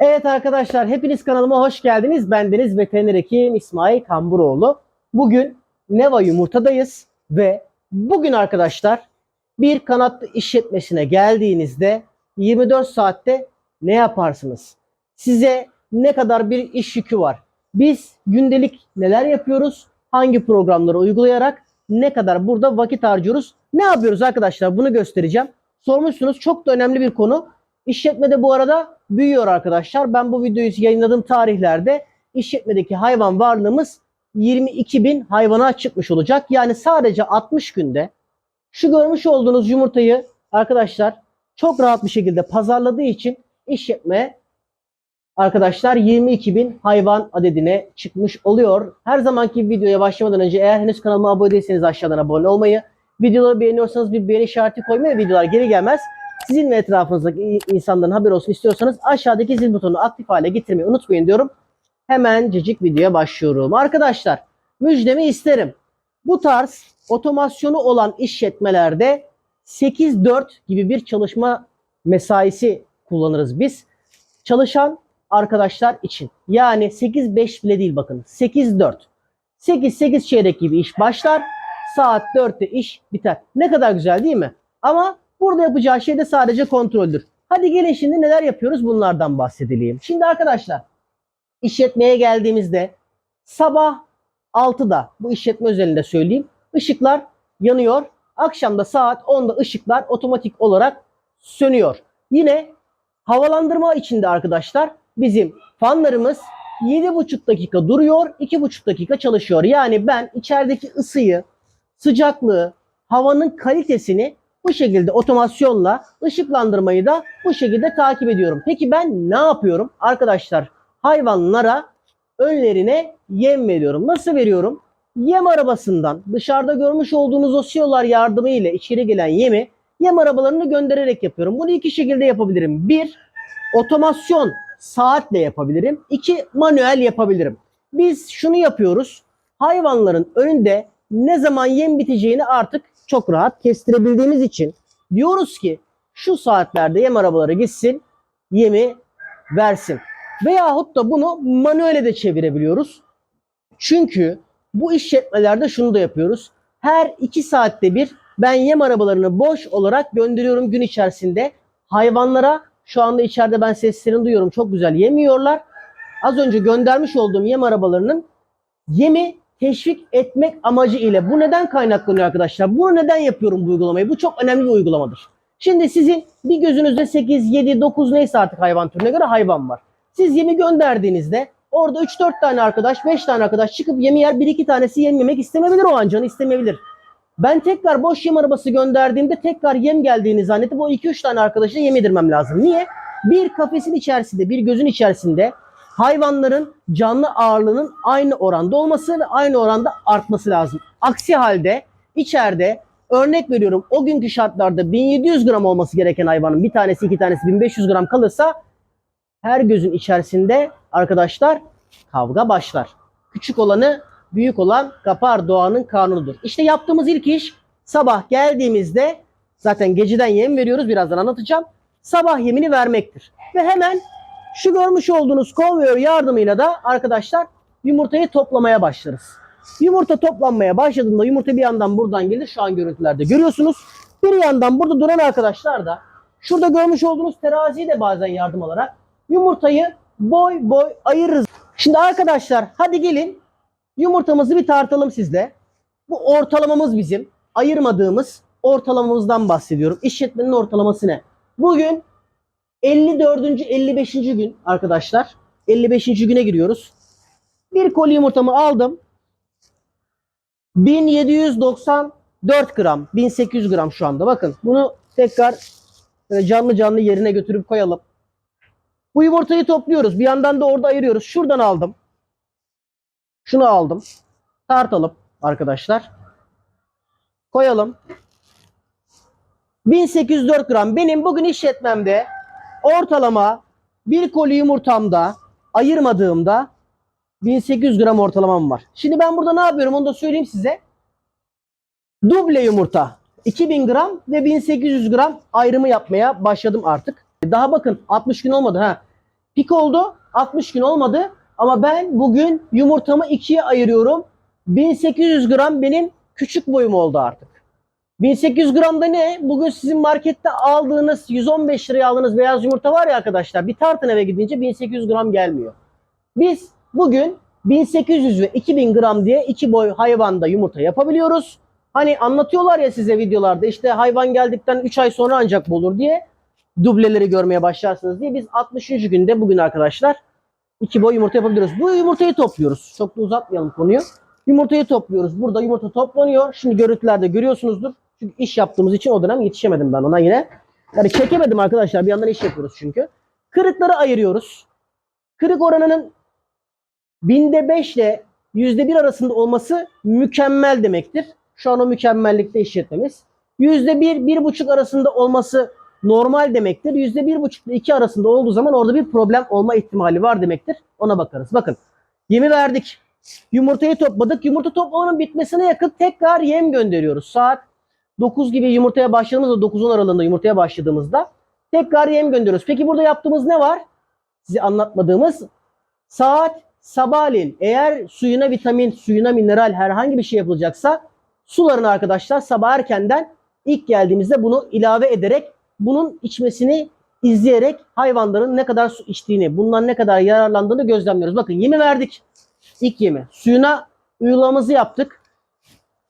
Evet arkadaşlar hepiniz kanalıma hoş geldiniz. Bendeniz veteriner hekim İsmail Kamburoğlu. Bugün Neva Yumurta'dayız ve bugün arkadaşlar bir kanatlı işletmesine geldiğinizde 24 saatte ne yaparsınız? Size ne kadar bir iş yükü var? Biz gündelik neler yapıyoruz? Hangi programları uygulayarak ne kadar burada vakit harcıyoruz? Ne yapıyoruz arkadaşlar? Bunu göstereceğim. Sormuşsunuz çok da önemli bir konu. İşletmede bu arada büyüyor arkadaşlar. Ben bu videoyu yayınladığım tarihlerde işletmedeki hayvan varlığımız 22 bin hayvana çıkmış olacak. Yani sadece 60 günde şu görmüş olduğunuz yumurtayı arkadaşlar çok rahat bir şekilde pazarladığı için işletme arkadaşlar 22 bin hayvan adedine çıkmış oluyor. Her zamanki videoya başlamadan önce eğer henüz kanalıma abone değilseniz aşağıdan abone olmayı, videoları beğeniyorsanız bir beğeni işareti koymayı videolar geri gelmez. Sizin ve etrafınızdaki insanların haberi olsun istiyorsanız aşağıdaki zil butonunu aktif hale getirmeyi unutmayın diyorum. Hemen cicik videoya başlıyorum. Arkadaşlar müjdemi isterim. Bu tarz otomasyonu olan işletmelerde 8-4 gibi bir çalışma mesaisi kullanırız biz. Çalışan arkadaşlar için. Yani 8-5 bile değil bakın. 8-4. 8-8 çeyrek gibi iş başlar. Saat 4'te iş biter. Ne kadar güzel değil mi? Ama burada yapacağı şey de sadece kontroldür. Hadi gelin şimdi neler yapıyoruz bunlardan bahsedelim. Şimdi arkadaşlar işletmeye geldiğimizde sabah 6'da bu işletme özelinde söyleyeyim. ışıklar yanıyor. Akşamda saat 10'da ışıklar otomatik olarak sönüyor. Yine havalandırma içinde arkadaşlar bizim fanlarımız 7,5 dakika duruyor, 2,5 dakika çalışıyor. Yani ben içerideki ısıyı, sıcaklığı, havanın kalitesini bu şekilde otomasyonla ışıklandırmayı da bu şekilde takip ediyorum. Peki ben ne yapıyorum? Arkadaşlar hayvanlara önlerine yem veriyorum. Nasıl veriyorum? Yem arabasından dışarıda görmüş olduğunuz o siyolar yardımı ile içeri gelen yemi yem arabalarını göndererek yapıyorum. Bunu iki şekilde yapabilirim. Bir, otomasyon saatle yapabilirim. İki, manuel yapabilirim. Biz şunu yapıyoruz. Hayvanların önünde ne zaman yem biteceğini artık çok rahat kestirebildiğimiz için diyoruz ki şu saatlerde yem arabaları gitsin, yemi versin. Veyahut da bunu manuele de çevirebiliyoruz. Çünkü bu işletmelerde şunu da yapıyoruz. Her iki saatte bir ben yem arabalarını boş olarak gönderiyorum gün içerisinde. Hayvanlara şu anda içeride ben seslerini duyuyorum. Çok güzel yemiyorlar. Az önce göndermiş olduğum yem arabalarının yemi teşvik etmek amacı ile. Bu neden kaynaklanıyor arkadaşlar? Bunu neden yapıyorum bu uygulamayı? Bu çok önemli bir uygulamadır. Şimdi sizin bir gözünüzde 8, 7, 9 neyse artık hayvan türüne göre hayvan var. Siz yemi gönderdiğinizde orada 3-4 tane arkadaş, 5 tane arkadaş çıkıp yemi yer, 1-2 tanesi yem yemek istemeyebilir o an canı istemeyebilir. Ben tekrar boş yem arabası gönderdiğimde tekrar yem geldiğini zannedip o 2-3 tane arkadaşa yem yedirmem lazım. Niye? Bir kafesin içerisinde, bir gözün içerisinde hayvanların canlı ağırlığının aynı oranda olması ve aynı oranda artması lazım. Aksi halde içeride örnek veriyorum o günkü şartlarda 1700 gram olması gereken hayvanın bir tanesi iki tanesi 1500 gram kalırsa her gözün içerisinde arkadaşlar kavga başlar. Küçük olanı büyük olan kapar doğanın kanunudur. İşte yaptığımız ilk iş sabah geldiğimizde zaten geceden yem veriyoruz birazdan anlatacağım. Sabah yemini vermektir. Ve hemen şu görmüş olduğunuz konveyör yardımıyla da arkadaşlar yumurtayı toplamaya başlarız. Yumurta toplanmaya başladığında yumurta bir yandan buradan gelir. Şu an görüntülerde görüyorsunuz. Bir yandan burada duran arkadaşlar da şurada görmüş olduğunuz teraziyi de bazen yardım alarak yumurtayı boy boy ayırırız. Şimdi arkadaşlar hadi gelin yumurtamızı bir tartalım sizle. Bu ortalamamız bizim. Ayırmadığımız ortalamamızdan bahsediyorum. İşletmenin ortalaması ne? Bugün 54. 55. gün arkadaşlar. 55. güne giriyoruz. Bir koli yumurtamı aldım. 1794 gram, 1800 gram şu anda. Bakın bunu tekrar canlı canlı yerine götürüp koyalım. Bu yumurtayı topluyoruz. Bir yandan da orada ayırıyoruz. Şuradan aldım. Şunu aldım. Tartalım arkadaşlar. Koyalım. 1804 gram. Benim bugün işletmemde ortalama bir koli yumurtamda ayırmadığımda 1800 gram ortalamam var. Şimdi ben burada ne yapıyorum onu da söyleyeyim size. Duble yumurta 2000 gram ve 1800 gram ayrımı yapmaya başladım artık. Daha bakın 60 gün olmadı ha. Pik oldu 60 gün olmadı ama ben bugün yumurtamı ikiye ayırıyorum. 1800 gram benim küçük boyum oldu artık. 1800 gram da ne? Bugün sizin markette aldığınız 115 liraya aldığınız beyaz yumurta var ya arkadaşlar. Bir tartın eve gidince 1800 gram gelmiyor. Biz bugün 1800 ve 2000 gram diye iki boy hayvanda yumurta yapabiliyoruz. Hani anlatıyorlar ya size videolarda işte hayvan geldikten 3 ay sonra ancak bu olur diye dubleleri görmeye başlarsınız diye biz 60. günde bugün arkadaşlar iki boy yumurta yapabiliyoruz. Bu yumurtayı topluyoruz. Çok da uzatmayalım konuyu. Yumurtayı topluyoruz. Burada yumurta toplanıyor. Şimdi görüntülerde görüyorsunuzdur. Çünkü iş yaptığımız için o dönem yetişemedim ben ona yine. Yani çekemedim arkadaşlar. Bir yandan iş yapıyoruz çünkü. Kırıkları ayırıyoruz. Kırık oranının binde 5 ile yüzde bir arasında olması mükemmel demektir. Şu an o mükemmellikte işletmemiz. Yüzde bir, bir buçuk arasında olması normal demektir. Yüzde bir buçuk ile iki arasında olduğu zaman orada bir problem olma ihtimali var demektir. Ona bakarız. Bakın yemi verdik. Yumurtayı topladık. Yumurta toplamanın bitmesine yakın tekrar yem gönderiyoruz. Saat 9 gibi yumurtaya başladığımızda 9-10 aralığında yumurtaya başladığımızda tekrar yem gönderiyoruz. Peki burada yaptığımız ne var? Size anlatmadığımız saat sabahleyin eğer suyuna vitamin, suyuna mineral herhangi bir şey yapılacaksa sularını arkadaşlar sabah erkenden ilk geldiğimizde bunu ilave ederek bunun içmesini izleyerek hayvanların ne kadar su içtiğini, bundan ne kadar yararlandığını gözlemliyoruz. Bakın yemi verdik. İlk yemi. Suyuna uygulamamızı yaptık.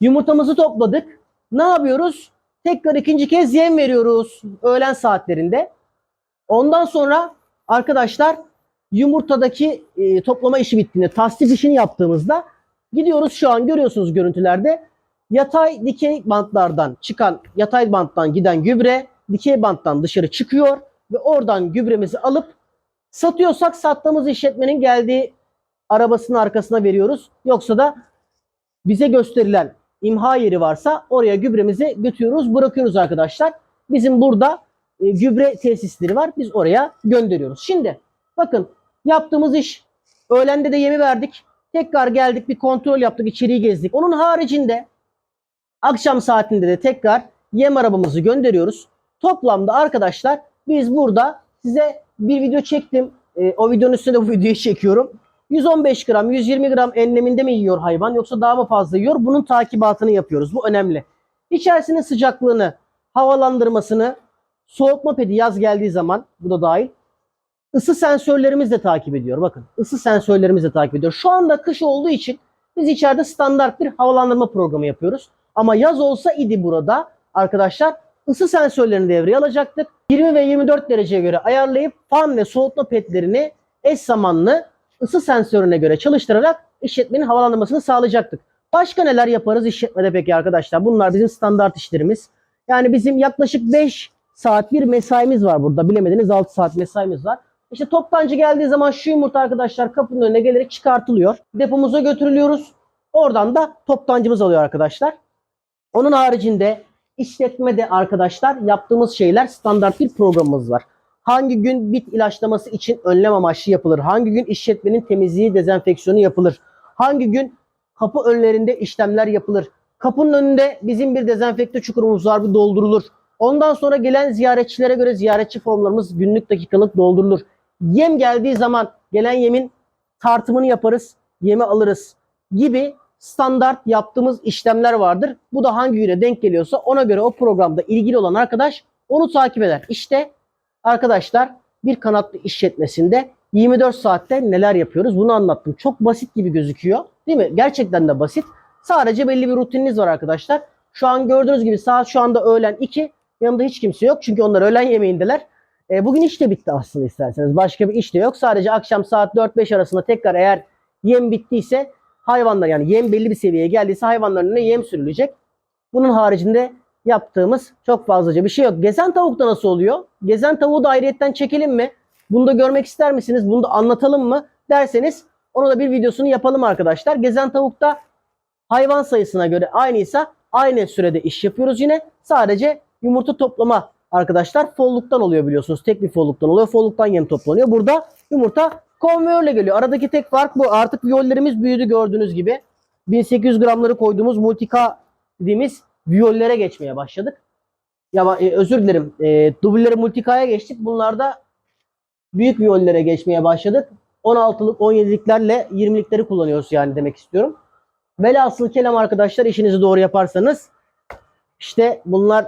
Yumurtamızı topladık. Ne yapıyoruz? Tekrar ikinci kez yem veriyoruz öğlen saatlerinde. Ondan sonra arkadaşlar yumurtadaki e, toplama işi bittiğinde tasdif işini yaptığımızda gidiyoruz şu an görüyorsunuz görüntülerde yatay dikey bantlardan çıkan yatay banttan giden gübre dikey banttan dışarı çıkıyor ve oradan gübremizi alıp satıyorsak sattığımız işletmenin geldiği arabasının arkasına veriyoruz. Yoksa da bize gösterilen imha yeri varsa oraya gübremizi götürüyoruz, bırakıyoruz arkadaşlar. Bizim burada e, gübre tesisleri var. Biz oraya gönderiyoruz. Şimdi bakın yaptığımız iş öğlende de yemi verdik. Tekrar geldik bir kontrol yaptık, içeriği gezdik. Onun haricinde akşam saatinde de tekrar yem arabamızı gönderiyoruz. Toplamda arkadaşlar biz burada size bir video çektim. E, o videonun üstüne de bu videoyu çekiyorum. 115 gram, 120 gram enleminde mi yiyor hayvan yoksa daha mı fazla yiyor? Bunun takibatını yapıyoruz. Bu önemli. İçerisinin sıcaklığını, havalandırmasını, soğutma pedi yaz geldiği zaman bu da dahil. Isı sensörlerimiz de takip ediyor. Bakın ısı sensörlerimiz de takip ediyor. Şu anda kış olduğu için biz içeride standart bir havalandırma programı yapıyoruz. Ama yaz olsa idi burada arkadaşlar ısı sensörlerini devreye alacaktık. 20 ve 24 dereceye göre ayarlayıp fan ve soğutma pedlerini eş zamanlı ısı sensörüne göre çalıştırarak işletmenin havalandırmasını sağlayacaktık. Başka neler yaparız işletmede peki arkadaşlar? Bunlar bizim standart işlerimiz. Yani bizim yaklaşık 5 saat bir mesaimiz var burada. Bilemediniz 6 saat mesaimiz var. İşte toptancı geldiği zaman şu yumurta arkadaşlar kapının önüne gelerek çıkartılıyor. Depomuza götürülüyoruz. Oradan da toptancımız alıyor arkadaşlar. Onun haricinde işletmede arkadaşlar yaptığımız şeyler standart bir programımız var. Hangi gün bit ilaçlaması için önlem amaçlı yapılır? Hangi gün işletmenin temizliği, dezenfeksiyonu yapılır? Hangi gün kapı önlerinde işlemler yapılır? Kapının önünde bizim bir dezenfekte çukurumuz var, bu doldurulur. Ondan sonra gelen ziyaretçilere göre ziyaretçi formlarımız günlük dakikalık doldurulur. Yem geldiği zaman gelen yemin tartımını yaparız, yemi alırız gibi standart yaptığımız işlemler vardır. Bu da hangi güne denk geliyorsa ona göre o programda ilgili olan arkadaş onu takip eder. İşte arkadaşlar bir kanatlı işletmesinde 24 saatte neler yapıyoruz bunu anlattım. Çok basit gibi gözüküyor değil mi? Gerçekten de basit. Sadece belli bir rutininiz var arkadaşlar. Şu an gördüğünüz gibi saat şu anda öğlen 2. Yanımda hiç kimse yok çünkü onlar öğlen yemeğindeler. E, bugün iş de bitti aslında isterseniz. Başka bir iş de yok. Sadece akşam saat 4-5 arasında tekrar eğer yem bittiyse hayvanlar yani yem belli bir seviyeye geldiyse hayvanların önüne yem sürülecek. Bunun haricinde yaptığımız çok fazlaca bir şey yok. Gezen tavukta nasıl oluyor? Gezen tavuğu da ayrıyetten çekelim mi? Bunu da görmek ister misiniz? Bunu da anlatalım mı? Derseniz onu da bir videosunu yapalım arkadaşlar. Gezen tavukta hayvan sayısına göre aynıysa aynı sürede iş yapıyoruz yine. Sadece yumurta toplama arkadaşlar folluktan oluyor biliyorsunuz. Tek bir folluktan oluyor. Folluktan yem toplanıyor. Burada yumurta konveyörle geliyor. Aradaki tek fark bu. Artık viyollerimiz büyüdü gördüğünüz gibi. 1800 gramları koyduğumuz multika dediğimiz viyollere geçmeye başladık. ya e, özür dilerim. E, dublere multikaya geçtik. Bunlarda büyük viyollere geçmeye başladık. 16'lık 17'liklerle 20'likleri kullanıyoruz yani demek istiyorum. Velhasıl kelam arkadaşlar işinizi doğru yaparsanız işte bunlar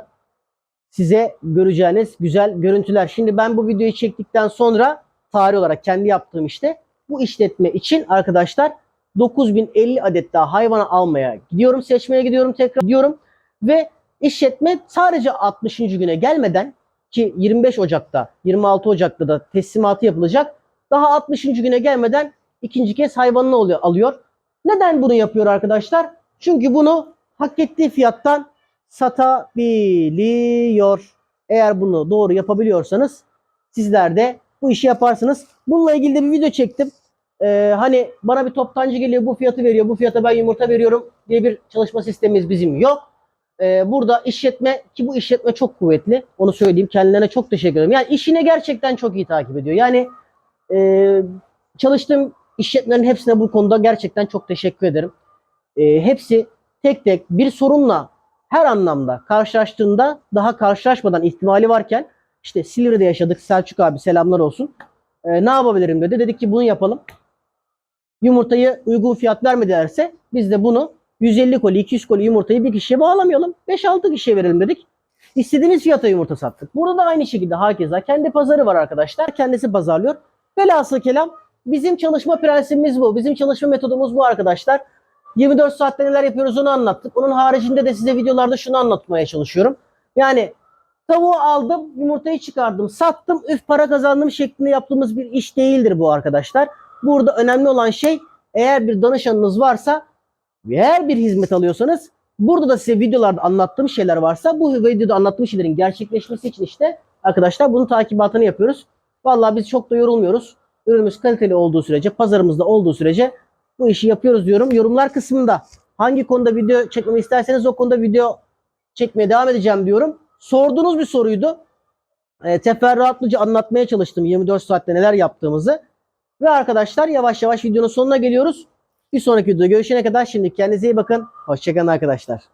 size göreceğiniz güzel görüntüler. Şimdi ben bu videoyu çektikten sonra tarih olarak kendi yaptığım işte bu işletme için arkadaşlar 9050 adet daha hayvanı almaya gidiyorum. Seçmeye gidiyorum tekrar gidiyorum ve işletme sadece 60. güne gelmeden ki 25 Ocak'ta 26 Ocak'ta da teslimatı yapılacak. Daha 60. güne gelmeden ikinci kez hayvanını alıyor. Neden bunu yapıyor arkadaşlar? Çünkü bunu hak ettiği fiyattan satabiliyor. Eğer bunu doğru yapabiliyorsanız sizler de bu işi yaparsınız. Bununla ilgili de bir video çektim. Ee, hani bana bir toptancı geliyor bu fiyatı veriyor bu fiyata ben yumurta veriyorum diye bir çalışma sistemimiz bizim yok. Ee, burada işletme ki bu işletme çok kuvvetli onu söyleyeyim kendilerine çok teşekkür ederim. Yani işini gerçekten çok iyi takip ediyor. Yani e, çalıştığım işletmelerin hepsine bu konuda gerçekten çok teşekkür ederim. E, hepsi tek tek bir sorunla her anlamda karşılaştığında daha karşılaşmadan ihtimali varken işte Silivri'de yaşadık Selçuk abi selamlar olsun. E, ne yapabilirim dedi. Dedik ki bunu yapalım. Yumurtayı uygun fiyat vermedilerse biz de bunu 150 koli 200 koli yumurtayı bir kişiye bağlamayalım. 5-6 kişiye verelim dedik. İstediğimiz fiyata yumurta sattık. Burada da aynı şekilde hakeza kendi pazarı var arkadaşlar. Kendisi pazarlıyor. Velhasıl kelam bizim çalışma prensibimiz bu. Bizim çalışma metodumuz bu arkadaşlar. 24 saatte neler yapıyoruz onu anlattık. Onun haricinde de size videolarda şunu anlatmaya çalışıyorum. Yani tavuğu aldım, yumurtayı çıkardım, sattım, üf para kazandım şeklinde yaptığımız bir iş değildir bu arkadaşlar. Burada önemli olan şey eğer bir danışanınız varsa eğer bir hizmet alıyorsanız burada da size videolarda anlattığım şeyler varsa bu videoda anlattığım şeylerin gerçekleşmesi için işte arkadaşlar bunun takibatını yapıyoruz. Vallahi biz çok da yorulmuyoruz. Ürünümüz kaliteli olduğu sürece, pazarımızda olduğu sürece bu işi yapıyoruz diyorum. Yorumlar kısmında hangi konuda video çekmemi isterseniz o konuda video çekmeye devam edeceğim diyorum. Sorduğunuz bir soruydu. E, teferruatlıca anlatmaya çalıştım 24 saatte neler yaptığımızı. Ve arkadaşlar yavaş yavaş videonun sonuna geliyoruz. Bir sonraki videoda görüşene kadar şimdi kendinize iyi bakın. Hoşçakalın arkadaşlar.